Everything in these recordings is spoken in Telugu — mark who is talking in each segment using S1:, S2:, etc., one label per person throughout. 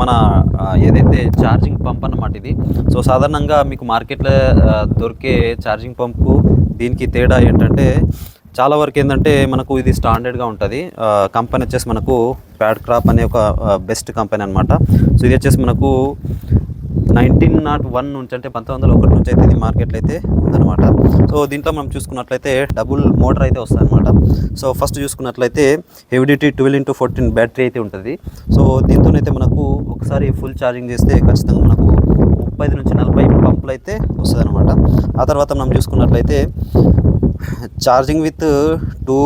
S1: మన ఏదైతే ఛార్జింగ్ పంప్ అన్నమాట ఇది సో సాధారణంగా మీకు మార్కెట్లో దొరికే ఛార్జింగ్ పంప్కు దీనికి తేడా ఏంటంటే చాలా వరకు ఏంటంటే మనకు ఇది స్టాండర్డ్గా ఉంటుంది. కంపెనీ వచ్చేసి మనకు ప్యాడ్ క్రాప్ అనే ఒక బెస్ట్ కంపెనీ అనమాట సో ఇది వచ్చేసి మనకు నైన్టీన్ నాట్ వన్ నుంచి అంటే పంతొమ్మిది వందల ఒకటి నుంచి అయితే ఇది మార్కెట్లో అయితే ఉందన్నమాట. సో దీంట్లో మనం చూసుకున్నట్లయితే డబుల్ మోటార్ అయితే వస్తుంది అనమాట సో ఫస్ట్ చూసుకున్నట్లయితే heavy duty twelve into fourteen battery అయితే ఉంటుంది. సో దీంతోనైతే మనకు ఒకసారి ఫుల్ ఛార్జింగ్ చేస్తే ఖచ్చితంగా మనకు ముప్పై నుంచి నలభై పంపులు అయితే వస్తుంది అనమాట ఆ తర్వాత మనం చూసుకున్నట్లయితే charging with two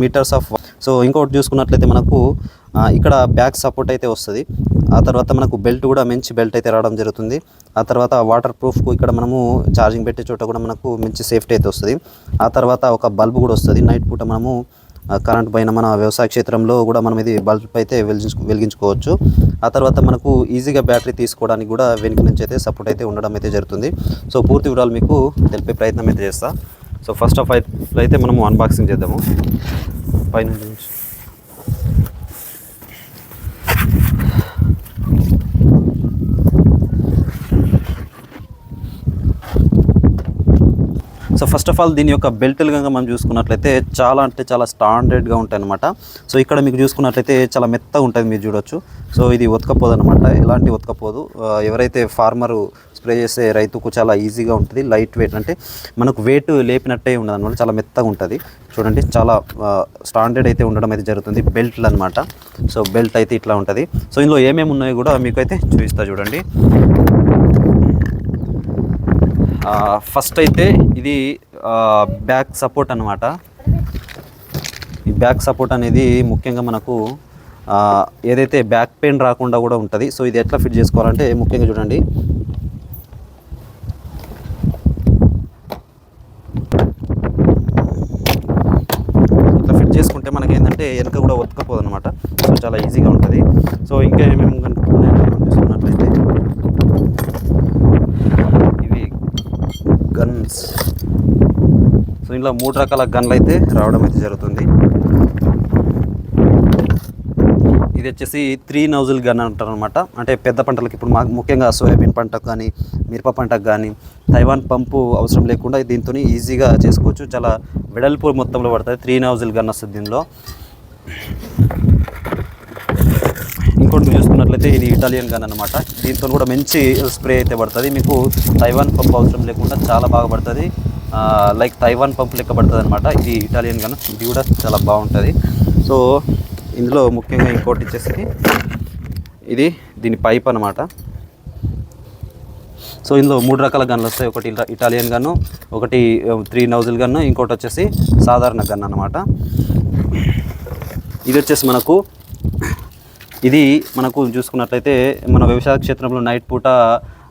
S1: metres of so ఇంకొకటి చూసుకున్నట్లయితే మనకు ఇక్కడ బ్యాక్ సపోర్ట్ అయితే వస్తుంది. ఆ తర్వాత మనకు బెల్ట్ కూడా మంచి బెల్ట్ అయితే రావడం జరుగుతుంది. ఆ తర్వాత వాటర్ ప్రూఫ్కు ఇక్కడ మనము ఛార్జింగ్ పెట్టే చోట కూడా మనకు మంచి సేఫ్టీ అయితే వస్తుంది. ఆ తర్వాత ఒక బల్బ్ కూడా వస్తుంది. నైట్ పూట మనము కరెంట్ పైన మన వ్యవసాయ క్షేత్రంలో కూడా మనం ఇది బల్బ్ అయితే వెలిగించు వెలిగించుకోవచ్చు. ఆ తర్వాత మనకు ఈజీగా బ్యాటరీ తీసుకోవడానికి కూడా వెనుక నుంచి అయితే సపోర్ట్ అయితే ఉండడం అయితే జరుగుతుంది. సో పూర్తి వివరాలు మీకు తెలిపే ప్రయత్నం అయితే చేస్తాను సో ఫస్ట్ ఆఫ్ అయితే మనము అన్బాక్సింగ్ చేద్దాము. పైన నుంచి సో ఫస్ట్ ఆఫ్ ఆల్ దీని యొక్క బెల్ట్లు కనుక మనం చూసుకున్నట్లయితే చాలా అంటే చాలా స్టాండర్డ్గా ఉంటాయి అనమాట సో ఇక్కడ మీకు చూసుకున్నట్లయితే చాలా మెత్తగా ఉంటుంది మీరు చూడొచ్చు. సో ఇది ఉతకపోదు అనమాట ఎలాంటి ఉతకపోదు. ఎవరైతే ఫార్మరు స్ప్రే చేసే రైతుకు చాలా ఈజీగా ఉంటుంది లైట్ వెయిట్ అంటే మనకు వెయిట్ లేపినట్టే ఉండదు అనమాట చాలా మెత్తగా ఉంటుంది. చూడండి చాలా స్టాండర్డ్ అయితే ఉండడం అయితే జరుగుతుంది బెల్ట్లు అనమాట సో బెల్ట్ అయితే ఇట్లా ఉంటుంది. సో ఇందులో ఏమేమి ఉన్నాయో కూడా మీకు అయితే చూపిస్తా చూడండి. ఫస్ట్ అయితే ఇది బ్యాక్ సపోర్ట్ అనమాట ఈ బ్యాక్ సపోర్ట్ అనేది ముఖ్యంగా మనకు ఏదైతే బ్యాక్ పెయిన్ రాకుండా కూడా ఉంటుంది సో ఇది ఎట్లా ఫిట్ చేసుకోవాలంటే ముఖ్యంగా చూడండి. ఇట్లా ఫిట్ చేసుకుంటే మనకి ఏంటంటే వెనక కూడా ఒత్తుకపోదు అనమాట సో చాలా ఈజీగా ఉంటుంది. సో ఇంకా ఏమేమి చూసుకున్నట్లయితే ఇవి గన్స్ సో ఇంట్లో మూడు రకాల గన్లు అయితే రావడం అయితే జరుగుతుంది. ఇది వచ్చేసి త్రీ నౌజుల్ గన్ అంటారు అనమాట అంటే పెద్ద పంటలకు ఇప్పుడు మాకు ముఖ్యంగా సోయాబీన్ పంటకు కానీ మిరప పంటకు కానీ తైవాన్ పంపు అవసరం లేకుండా దీంతో ఈజీగా చేసుకోవచ్చు. చాలా వెడల్పు మొత్తంలో పడుతుంది త్రీ నౌజుల్ గన్ వస్తుంది దీనిలో ఇంకోటి మీరు చూసుకున్నట్లయితే ఇది ఇటాలియన్ గన్ అనమాట దీంతో కూడా మంచి స్ప్రే అయితే పడుతుంది. మీకు తైవాన్ పంప్ అవసరం లేకుండా చాలా బాగా పడుతుంది. లైక్ తైవాన్ పంప్ లెక్క పడుతుంది అనమాట ఇది ఇటాలియన్ గన్ ఇది కూడా చాలా బాగుంటుంది. సో ఇందులో ముఖ్యంగా ఇంకోటి వచ్చేసి ఇది దీని పైప్ అనమాట సో ఇందులో మూడు రకాల గన్లు వస్తాయి. ఒకటి ఇటాలియన్ గన్ను ఒకటి త్రీ నౌజిల్ గన్ను ఇంకోటి వచ్చేసి సాధారణ గన్ అనమాట ఇది వచ్చేసి మనకు ఇది మనకు చూసుకున్నట్లయితే మన వ్యవసాయ క్షేత్రంలో నైట్ పూట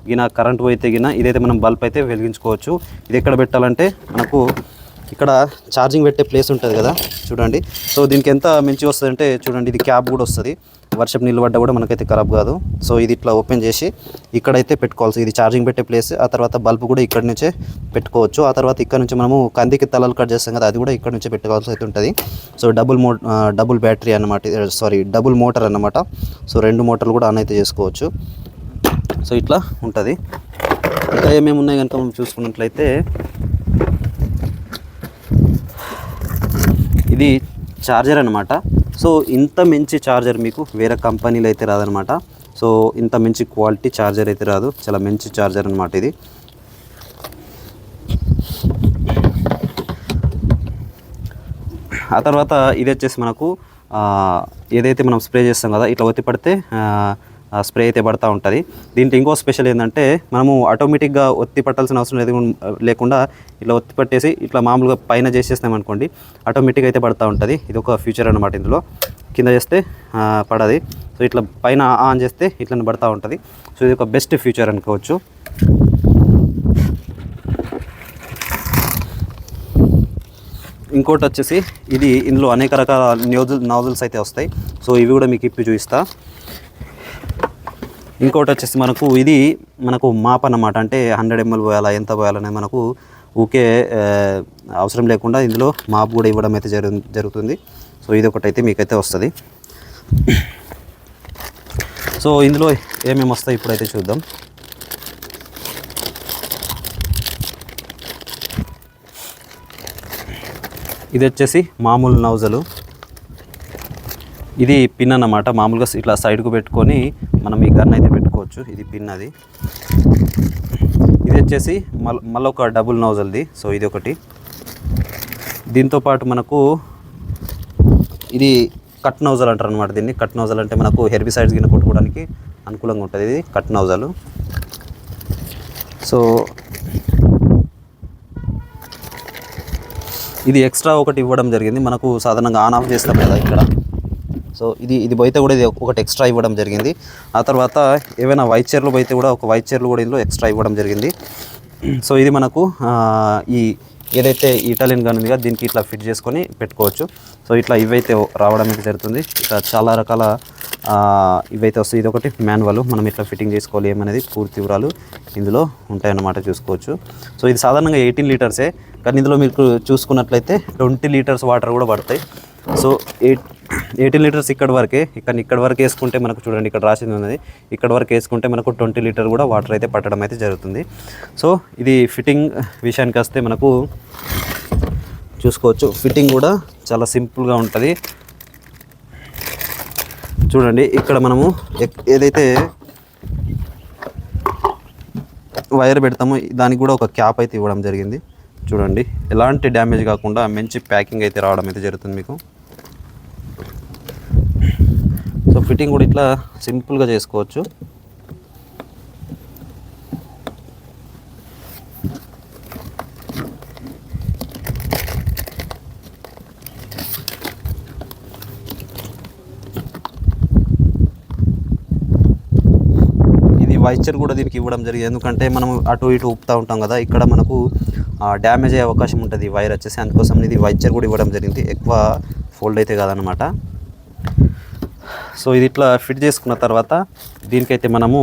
S1: గిన కరెంట్ పోయితే గిన ఇదైతే మనం బల్బ్ అయితే వెలిగించుకోవచ్చు. ఇది ఎక్కడ పెట్టాలంటే మనకు ఇక్కడ ఛార్జింగ్ పెట్టే ప్లేస్ ఉంటుంది కదా చూడండి. సో దీనికి ఎంత మంచి వస్తుంది అంటే చూడండి ఇది క్యాబ్ కూడా వస్తుంది. వర్షపు నీళ్ళు పడ్డా కూడా మనకైతే ఖరాబ్ కాదు. సో ఇది ఇట్లా ఓపెన్ చేసి ఇక్కడైతే పెట్టుకోవాల్సి ఇది ఛార్జింగ్ పెట్టే ప్లేస్ ఆ తర్వాత బల్బ్ కూడా ఇక్కడ నుంచే పెట్టుకోవచ్చు. ఆ తర్వాత ఇక్కడ నుంచి మనము కందికి తలలు కట్ చేస్తాం కదా అది కూడా ఇక్కడ నుంచే పెట్టుకోవాల్సి అయితే ఉంటుంది. సో డబుల్ మో డబుల్ బ్యాటరీ అన్నమాట సారీ డబుల్ మోటార్ అన్నమాట. సో రెండు మోటార్లు కూడా ఆన్ అయితే చేసుకోవచ్చు. సో ఇట్లా ఉంటుంది. ఇంకా ఏమేమి ఉన్నాయి కనుక మనం చూసుకున్నట్లయితే ఇది ఛార్జర్ అనమాట సో ఇంత మంచి ఛార్జర్ మీకు వేరే కంపెనీలో అయితే రాదనమాట సో ఇంత మంచి క్వాలిటీ చార్జర్ అయితే రాదు. చాలా మంచి ఛార్జర్ అనమాట ఇది. ఆ తర్వాత ఇది వచ్చేసి మనకు ఏదైతే మనం స్ప్రే చేస్తాం కదా ఇట్లా ఒత్తి పడితే స్ప్రే అయితే పడతా ఉంటుంది. దీంట్లో ఇంకో స్పెషల్ ఏంటంటే మనము ఆటోమేటిక్గా ఒత్తి పట్టాల్సిన అవసరం లేదు లేకుండా ఇట్లా ఒత్తి పట్టేసి ఇట్లా మామూలుగా పైన చేసేస్తాం అనుకోండి ఆటోమేటిక్ అయితే పడతా ఉంటుంది. ఇది ఒక ఫ్యూచర్ అనమాట ఇందులో. కింద చేస్తే పడది. సో ఇట్లా పైన ఆన్ చేస్తే ఇట్లా పడతా ఉంటుంది. సో ఇది ఒక బెస్ట్ ఫ్యూచర్ అనుకోవచ్చు. ఇంకోటి వచ్చేసి ఇది ఇందులో అనేక రకాల నోజుల్ నాజుల్స్ అయితే వస్తాయి. సో ఇవి కూడా మీకు ఇప్పి చూపిస్తా. ఇంకోటి వచ్చేసి మనకు ఇది మనకు మాప్ అన్నమాట. అంటే హండ్రెడ్ ఎంఎల్ పోయాలా ఎంత పోయాలనేది మనకు ఊకే అవసరం లేకుండా ఇందులో మాప్ కూడా ఇవ్వడం అయితే జరుగు జరుగుతుంది. సో ఇది ఒకటి అయితే మీకైతే వస్తుంది. సో ఇందులో ఏమేమి వస్తాయి ఇప్పుడైతే చూద్దాం. ఇది వచ్చేసి మామూలు నౌజలు. ఇది పిన్ అన్నమాట. మామూలుగా ఇట్లా సైడ్కు పెట్టుకొని మనం ఈ గన్ అయితే పెట్టుకోవచ్చు. ఇది పిన్ అది. ఇది వచ్చేసి మళ్ళీ ఒక డబుల్ నౌజల్ది. సో ఇది ఒకటి. దీంతో పాటు మనకు ఇది కట్ నౌజల్ అంటారు అనమాట దీన్ని. కట్ నౌజల్ అంటే మనకు హెర్బిసైడ్స్ గిన్నె కొట్టుకోవడానికి అనుకూలంగా ఉంటుంది ఇది కట్ నౌజలు. సో ఇది ఎక్స్ట్రా ఒకటి ఇవ్వడం జరిగింది. మనకు సాధారణంగా ఆన్ ఆఫ్ చేస్తాం కదా ఇక్కడ. సో ఇది ఇది పోయితే కూడా ఇది ఒకటి ఎక్స్ట్రా ఇవ్వడం జరిగింది. ఆ తర్వాత ఏవైనా వైట్ చైర్లు పోయితే కూడా ఒక వైట్ చైర్లు కూడా ఇందులో ఎక్స్ట్రా ఇవ్వడం జరిగింది. సో ఇది మనకు ఈ ఏదైతే ఇటాలియన్ గన్ ఉందిగా దీనికి ఇట్లా ఫిట్ చేసుకొని పెట్టుకోవచ్చు. సో ఇట్లా ఇవైతే రావడం అయితే జరుగుతుంది. ఇట్లా చాలా రకాల ఇవైతే వస్తాయి. ఇది ఒకటి మాన్యువల్ మనం ఇట్లా ఫిట్టింగ్ చేసుకోవాలి ఏమనేది పూర్తి వివరాలు ఇందులో ఉంటాయన్నమాట చూసుకోవచ్చు. సో ఇది సాధారణంగా ఎయిటీన్ లీటర్సే కానీ ఇందులో మీకు చూసుకున్నట్లయితే ట్వంటీ లీటర్స్ వాటర్ కూడా పడతాయి. సో ఎయిట్ ఎయిటీన్ లీటర్స్ ఇక్కడ వరకే. ఇక్కడ ఇక్కడ వరకు వేసుకుంటే మనకు చూడండి ఇక్కడ రాసింది ఉన్నది. ఇక్కడ వరకు వేసుకుంటే మనకు ట్వంటీ లీటర్ కూడా వాటర్ అయితే పట్టడం అయితే జరుగుతుంది. సో ఇది ఫిట్టింగ్ విషయానికి వస్తే మనకు చూసుకోవచ్చు. ఫిట్టింగ్ కూడా చాలా సింపుల్గా ఉంటుంది. చూడండి ఇక్కడ మనము ఎక్- ఏదైతే వైర్ పెడతామో దానికి కూడా ఒక క్యాప్ అయితే ఇవ్వడం జరిగింది. చూడండి ఎలాంటి డ్యామేజ్ కాకుండా మంచి ప్యాకింగ్ అయితే రావడం అయితే జరుగుతుంది మీకు. సో ఫిట్టింగ్ కూడా ఇట్లా సింపుల్గా చేసుకోవచ్చు. ఇది వైచర్ కూడా దీనికి ఇవ్వడం జరిగింది. ఎందుకంటే మనం అటు ఇటు ఊపుతూ ఉంటాం కదా ఇక్కడ మనకు డ్యామేజ్ అయ్యే అవకాశం ఉంటుంది వైర్ వచ్చేసి. అందుకోసం ఇది వైచర్ కూడా ఇవ్వడం జరిగింది. ఎక్కువ ఫోల్డ్ అయితే కాదనమాట సో ఇది ఇట్లా ఫిట్ చేసుకున్న తర్వాత దీనికైతే మనము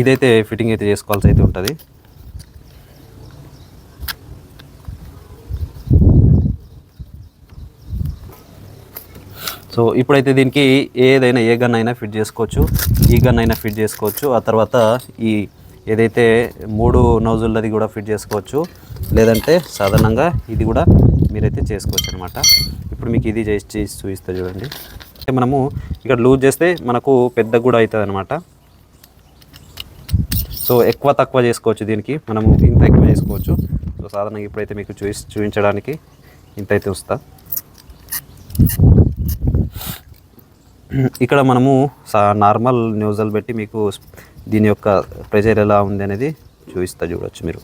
S1: ఇదైతే ఫిట్టింగ్ అయితే చేసుకోవాల్సి అయితే ఉంటుంది. సో ఇప్పుడైతే దీనికి ఏదైనా ఏ గన్ అయినా ఫిట్ చేసుకోవచ్చు ఈ గన్ అయినా ఫిట్ చేసుకోవచ్చు ఆ తర్వాత ఈ ఏదైతే మూడు నౌజుల్లది కూడా ఫిట్ చేసుకోవచ్చు లేదంటే సాధారణంగా ఇది కూడా మీరైతే చేసుకోవచ్చు అనమాట ఇప్పుడు మీకు ఇది చేసి చూపిస్తా చూడండి. అంటే మనము ఇక్కడ లూజ్ చేస్తే మనకు పెద్ద కూడా అవుతుంది అనమాట సో ఎక్కువ తక్కువ చేసుకోవచ్చు దీనికి. మనము ఇంత ఎక్కువ చేసుకోవచ్చు. సో సాధారణంగా ఇప్పుడైతే మీకు చూసి చూపించడానికి ఇంత అయితే వస్తా. ఇక్కడ మనము సా నార్మల్ న్యూజల్ పెట్టి మీకు దీని యొక్క ప్రెజర్ ఎలా ఉంది అనేది చూపిస్తా చూడవచ్చు మీరు.